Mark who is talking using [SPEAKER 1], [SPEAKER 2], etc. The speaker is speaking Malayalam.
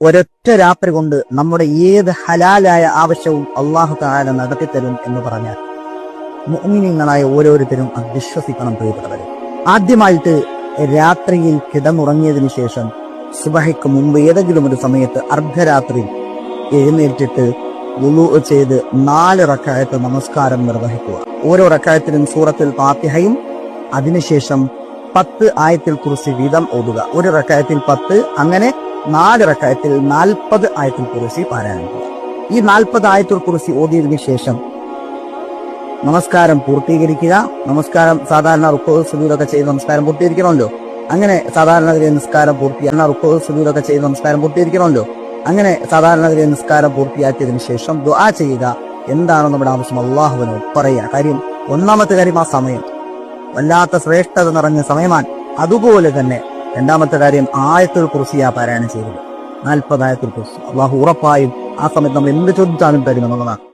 [SPEAKER 1] ഒരൊറ്റ രാത്രി കൊണ്ട് നമ്മുടെ ഏത് ഹലാലായ ആവശ്യവും അള്ളാഹു താല നടത്തിത്തരും എന്ന് പറഞ്ഞാൽ മുഅ്മിനീങ്ങളായ ഓരോരുത്തരും അത് വിശ്വസിക്കണം പ്രിയപ്പെട്ടവരെ. ആദ്യമായിട്ട് രാത്രിയിൽ കിടന്നുറങ്ങിയതിനു ശേഷം സുബഹയ്ക്ക് മുമ്പ് ഏതെങ്കിലും ഒരു സമയത്ത് അർദ്ധരാത്രി എഴുന്നേറ്റിട്ട് വുളു ചെയ്ത് നാല് റക്കായത്ത് നമസ്കാരം നിർവഹിക്കുക. ഓരോ റക്കായത്തിനും സൂറത്തിൽ ഫാത്തിഹയും അതിനുശേഷം പത്ത് ആയത്തിൽ കുറിച്ച് വീതം ഓതുക. ഒരു റക്കായത്തിൽ പത്ത് അങ്ങനെ നാല് റക്കായത്തിൽ നാൽപ്പത് ആയത്തുൽ കുറിസി പാരായണം ഈ നാൽപ്പത് ആയത്തുൽ കുറിസി ഓതിയതിനു ശേഷം നമസ്കാരം പൂർത്തീകരിക്കുക. നമസ്കാരം സാധാരണ റുക്കോ സുബീലൊക്കെ ചെയ്ത് നമസ്കാരം പൂർത്തീകരിക്കണമല്ലോ? അങ്ങനെ സാധാരണഗതിയിൽ നിസ്കാരം പൂർത്തിയാക്കുന്ന റുക്കോ സുബീലൊക്കെ ചെയ്ത് നമസ്കാരം പൂർത്തീകരിക്കണമല്ലോ? അങ്ങനെ സാധാരണ നിസ്കാരം പൂർത്തിയാക്കിയതിനു ശേഷം ദുആ ചെയ്യുക. എന്താണ് നമ്മുടെ ആവശ്യം? അള്ളാഹുവിനോട് പറയുക. കാര്യം ഒന്നാമത്തെ കാര്യം ആ സമയം. വല്ലാത്ത ശ്രേഷ്ഠത നിറഞ്ഞ സമയമാണ്. അതുപോലെ തന്നെ രണ്ടാമത്തെ കാര്യം ആയത്തുൽ കുറിച്ച് പാരായണം ചെയ്തത്. നാൽപ്പത് ആയത്തുൽ കുറിച്ച് അള്ളാഹു ഉറപ്പായും ആ സമയത്ത് നമ്മൾ എന്ത് ചോദിച്ചാലും തരും എന്നുള്ളതാണ്.